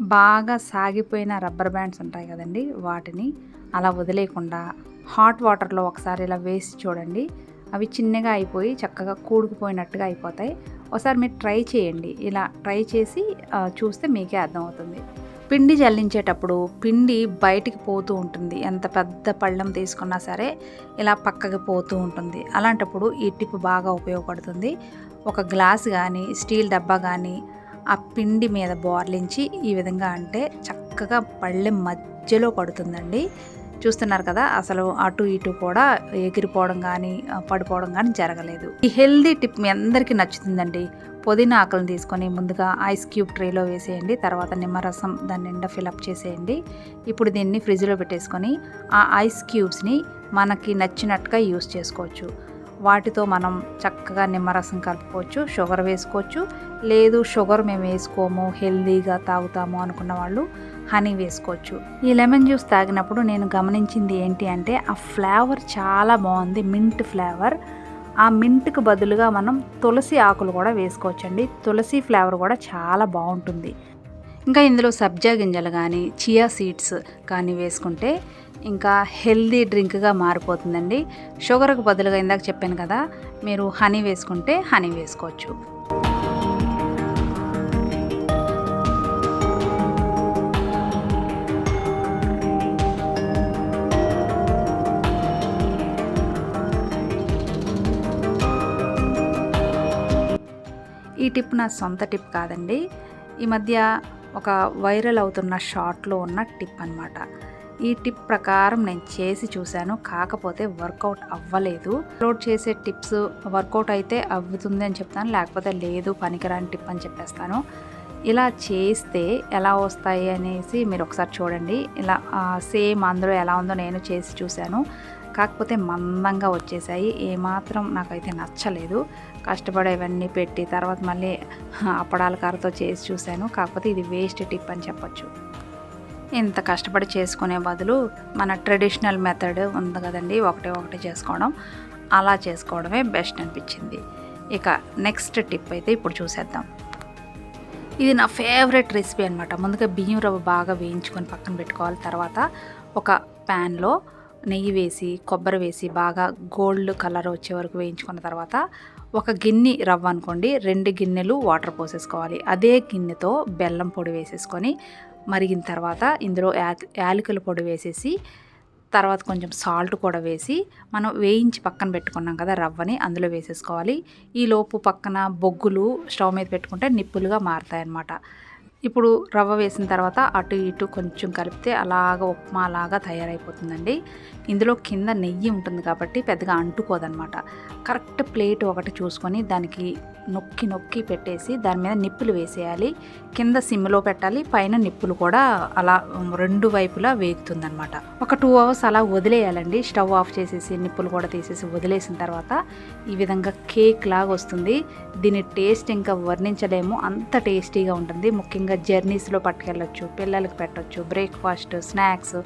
బాగా సాగిపోయిన rubber bands ఉంటాయి కదండి వాటిని అలా వదిలేయకుండా హాట్ వాటర్లో ఒకసారి ఇలా వేసి చూడండి. అవి చిన్నగా అయిపోయి చక్కగా కూడుకుపోయినట్టుగా అయిపోతాయి. ఒకసారి మీరు ట్రై చేయండి. ఇలా ట్రై చేసి చూస్తే మీకే అర్థమవుతుంది. పిండి జల్లించేటప్పుడు పిండి బయటికి పోతూ ఉంటుంది. ఎంత పెద్ద పళ్ళెం తీసుకున్నా సరే ఇలా పక్కకి పోతూ ఉంటుంది. అలాంటప్పుడు ఈ టిప్ బాగా ఉపయోగపడుతుంది. ఒక గ్లాస్ కానీ స్టీల్ డబ్బా కానీ ఆ పిండి మీద బోర్లించి ఈ విధంగా అంటే చక్కగా పళ్ళెం మధ్యలో పడుతుందండి. చూస్తున్నారు కదా అసలు అటు ఇటు కూడా ఎగిరిపోవడం కానీ పడిపోవడం కానీ జరగలేదు. ఈ హెల్దీ టిప్ మీ అందరికీ నచ్చుతుందండి. పుదీనా ఆకులను తీసుకొని ముందుగా ఐస్ క్యూబ్ ట్రేలో వేసేయండి తర్వాత నిమ్మరసం దాని నిండా ఫిలప్ చేసేయండి. ఇప్పుడు దీన్ని ఫ్రిడ్జ్లో పెట్టేసుకొని ఆ ఐస్ క్యూబ్స్ని మనకి నచ్చినట్టుగా యూస్ చేసుకోవచ్చు. వాటితో మనం చక్కగా నిమ్మరసం కలుపుకోవచ్చు షుగర్ వేసుకోవచ్చు. లేదు షుగర్ మేము వేసుకోము హెల్దీగా తాగుతాము అనుకున్న వాళ్ళు హనీ వేసుకోవచ్చు. ఈ లెమన్ జ్యూస్ తాగినప్పుడు నేను గమనించింది ఏంటి అంటే ఆ ఫ్లేవర్ చాలా బాగుంది మింట్ ఫ్లేవర్. ఆ మింట్కి బదులుగా మనం తులసి ఆకులు కూడా వేసుకోవచ్చండి. తులసి ఫ్లేవర్ కూడా చాలా బాగుంటుంది. ఇంకా ఇందులో సబ్జా గింజలు కానీ చియా సీడ్స్ కానీ వేసుకుంటే ఇంకా హెల్దీ డ్రింక్గా మారిపోతుందండి. షుగర్కి బదులుగా ఇందాక చెప్పాను కదా మీరు హనీ వేసుకుంటే హనీ వేసుకోవచ్చు. ఈ టిప్ నా సొంత టిప్ కాదండి. ఈ మధ్య ఒక వైరల్ అవుతున్న షార్ట్లో ఉన్న టిప్ అన్నమాట. ఈ టిప్ ప్రకారం నేను చేసి చూశాను. కాకపోతే వర్కౌట్ అవ్వలేదు. అప్లోడ్ చేసే టిప్స్ వర్కౌట్ అయితే అవుతుంది అని చెప్తాను. లేకపోతే లేదు పనికిరాని టిప్ అని చెప్పేస్తాను. ఇలా చేస్తే ఎలా వస్తాయి అనేసి మీరు ఒకసారి చూడండి. ఇలా సేమ్ అందులో ఎలా ఉందో నేను చేసి చూశాను. కాకపోతే మందంగా వచ్చేసాయి. ఏమాత్రం నాకైతే నచ్చలేదు. కష్టపడి ఇవన్నీ పెట్టి తర్వాత మళ్ళీ అప్పడాల కారతో చేసి చూశాను. కాకపోతే ఇది వేస్ట్ టిప్ అని చెప్పచ్చు. ఇంత కష్టపడి చేసుకునే బదులు మన ట్రెడిషనల్ మెథడ్ ఉంది కదండి ఒకటి ఒకటి చేసుకోవడం. అలా చేసుకోవడమే బెస్ట్ అనిపించింది. ఇక నెక్స్ట్ టిప్ అయితే ఇప్పుడు చూసేద్దాం. ఇది నా ఫేవరెట్ రెసిపీ అనమాట ముందుగా బియ్యం రవ్వ బాగా వేయించుకొని పక్కన పెట్టుకోవాలి. తర్వాత ఒక ప్యాన్లో నెయ్యి వేసి కొబ్బరి వేసి బాగా గోల్డ్ కలర్ వచ్చే వరకు వేయించుకున్న తర్వాత ఒక గిన్నె రవ్వ అనుకోండి రెండు గిన్నెలు వాటర్ పోసేసుకోవాలి. అదే గిన్నెతో బెల్లం పొడి వేసేసుకొని మరిగిన తర్వాత ఇందులో యా యాలకుల పొడి వేసేసి తర్వాత కొంచెం సాల్ట్ కూడా వేసి మనం వేయించి పక్కన పెట్టుకున్నాం కదా రవ్వని అందులో వేసేసుకోవాలి. ఈ లోపు పక్కన బొగ్గులు స్టవ్ మీద పెట్టుకుంటే నిప్పులుగా మారుతాయి అన్నమాట ఇప్పుడు రవ్వ వేసిన తర్వాత అటు ఇటు కొంచెం కలిపితే అలాగ ఉప్మా లాగా తయారైపోతుందండి. ఇందులో కింద నెయ్యి ఉంటుంది కాబట్టి పెద్దగా అంటుకోదన్నమాట కరెక్ట్ ప్లేట్ ఒకటి చూసుకొని దానికి నొక్కి నొక్కి పెట్టేసి దాని మీద నిప్పులు వేసేయాలి. కింద సిమ్లో పెట్టాలి పైన నిప్పులు కూడా అలా రెండు వైపులా వేగుతుందనమాట. ఒక టూ అవర్స్ అలా వదిలేయాలండి. స్టవ్ ఆఫ్ చేసేసి నిప్పులు కూడా తీసేసి వదిలేసిన తర్వాత ఈ విధంగా కేక్ లాగా వస్తుంది. దీని టేస్ట్ ఇంకా వర్ణించలేము. అంత టేస్టీగా ఉంటుంది. ముఖ్యంగా జర్నీస్లో పట్టుకెళ్ళొచ్చు పిల్లలకి పెట్టొచ్చు బ్రేక్ఫాస్ట్ స్నాక్స్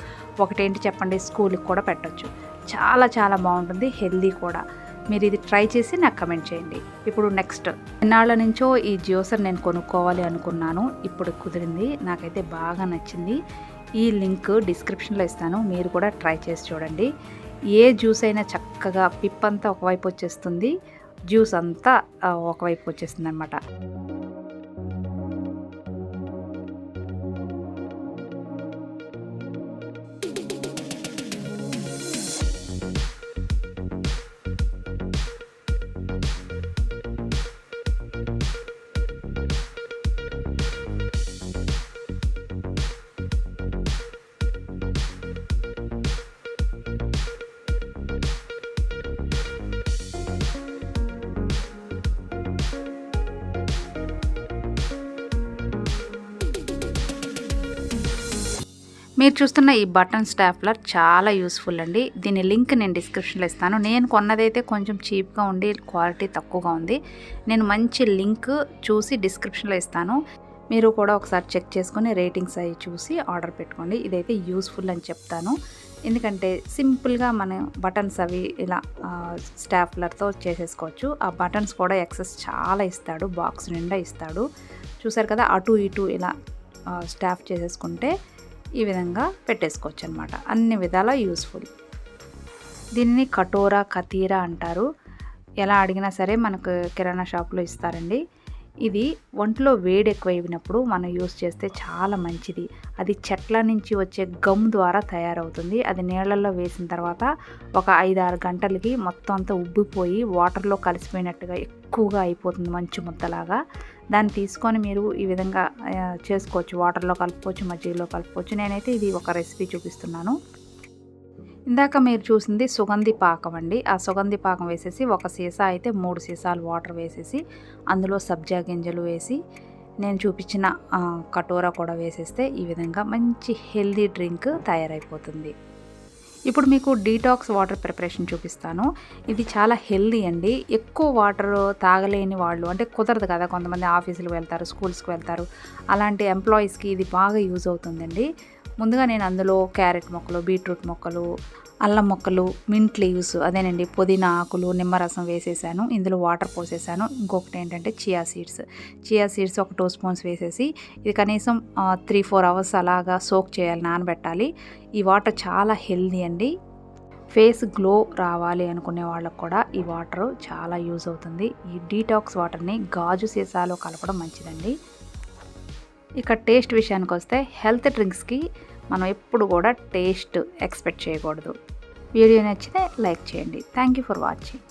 ఒకటేంటి చెప్పండి స్కూల్కి కూడా పెట్టొచ్చు. చాలా చాలా బాగుంటుంది హెల్దీ కూడా. మీరు ఇది ట్రై చేసి నాకు కమెంట్ చేయండి. ఇప్పుడు నెక్స్ట్. ఎన్నాళ్ళ నుంచో ఈ జ్యూసర్ నేను కొనుక్కోవాలి అనుకున్నాను. ఇప్పుడు కుదిరింది. నాకైతే బాగా నచ్చింది. ఈ లింక్ డిస్క్రిప్షన్లో ఇస్తాను. మీరు కూడా ట్రై చేసి చూడండి. ఏ జ్యూస్ అయినా చక్కగా పిప్ అంతా ఒకవైపు వచ్చేస్తుంది. జ్యూస్ అంతా ఒకవైపు వచ్చేస్తుంది అనమాట మీరు చూస్తున్న ఈ బటన్ స్టాప్లర్ చాలా యూస్ఫుల్ అండి. దీని లింక్ నేను డిస్క్రిప్షన్లో ఇస్తాను. నేను కొన్నదైతే కొంచెం చీప్గా ఉండి క్వాలిటీ తక్కువగా ఉంది. నేను మంచి లింక్ చూసి డిస్క్రిప్షన్లో ఇస్తాను. మీరు కూడా ఒకసారి చెక్ చేసుకొని రేటింగ్స్ అవి చూసి ఆర్డర్ పెట్టుకోండి. ఇదైతే యూస్ఫుల్ అని చెప్తాను. ఎందుకంటే సింపుల్గా మనం బటన్స్ అవి ఇలా స్టాప్లర్తో చేసేసుకోవచ్చు. ఆ బటన్స్ కూడా ఎక్సెస్ చాలా ఇస్తాడు. బాక్స్ నిండా ఇస్తాడు. చూసారు కదా అటు ఇటు ఇలా స్టాఫ్ చేసేసుకుంటే ఈ విధంగా పెట్టేసుకోవచ్చు అనమాట అన్ని విధాలా యూస్ఫుల్. దీనిని కటోరా కతీరా అంటారు. ఎలా అడిగినా సరే మనకు కిరాణా షాప్లో ఇస్తారండి. ఇది ఒంట్లో వేడి ఎక్కువైనప్పుడు మనం యూస్ చేస్తే చాలా మంచిది. అది చెట్ల నుంచి వచ్చే గమ్ ద్వారా తయారవుతుంది. అది నీళ్ళల్లో వేసిన తర్వాత ఒక ఐదు ఆరు గంటలకి మొత్తం అంతా ఉబ్బిపోయి వాటర్లో కలిసిపోయినట్టుగా ఎక్కువగా అయిపోతుంది మంచు ముద్దలాగా. దాన్ని తీసుకొని మీరు ఈ విధంగా చేసుకోవచ్చు. వాటర్లో కలుపుకోవచ్చు మజ్జిగలో కలుపుకోవచ్చు. నేనైతే ఇది ఒక రెసిపీ చూపిస్తున్నాను. ఇందాక మీరు చూసింది సుగంధి పాకం అండి. ఆ సుగంధి పాకం వేసేసి ఒక సీసా అయితే మూడు సీసాలు వాటర్ వేసేసి అందులో సబ్జా గింజలు వేసి నేను చూపించిన కటోరా కూడా వేసేస్తే ఈ విధంగా మంచి హెల్దీ డ్రింక్ తయారైపోతుంది. ఇప్పుడు మీకు డీటాక్స్ వాటర్ ప్రిపరేషన్ చూపిస్తాను. ఇది చాలా హెల్దీ అండి. ఎక్కువ వాటర్ తాగలేని వాళ్ళు అంటే కుదరదు కదా కొంతమంది ఆఫీసులకు వెళ్తారు స్కూల్స్కి వెళ్తారు. అలాంటి ఎంప్లాయీస్కి ఇది బాగా యూజ్ అవుతుందండి. ముందుగా నేను అందులో క్యారెట్ మొక్కలు బీట్రూట్ మొక్కలు అల్లం మొక్కలు మింట్ లీవ్స్ అదేనండి పుదీనా ఆకులు నిమ్మరసం వేసేసాను. ఇందులో వాటర్ పోసేసాను. ఇంకొకటి ఏంటంటే చియా సీడ్స్ చియా సీడ్స్ ఒక టూ స్పూన్స్ వేసేసి ఇది కనీసం త్రీ ఫోర్ అవర్స్ అలాగా సోక్ చేయాలి నానబెట్టాలి. ఈ వాటర్ చాలా హెల్దీ అండి. ఫేస్ గ్లో రావాలి అనుకునే వాళ్ళకు కూడా ఈ వాటర్ చాలా యూజ్ అవుతుంది. ఈ డీటాక్స్ వాటర్ని గాజు సీసాలో కలపడం మంచిదండి. ఇక టేస్ట్ విషయానికి వస్తే హెల్త్ డ్రింక్స్కి మనం ఎప్పుడు కూడా టేస్ట్ ఎక్స్పెక్ట్ చేయకూడదు. వీడియో నచ్చితే లైక్ చేయండి. Thank you for watching.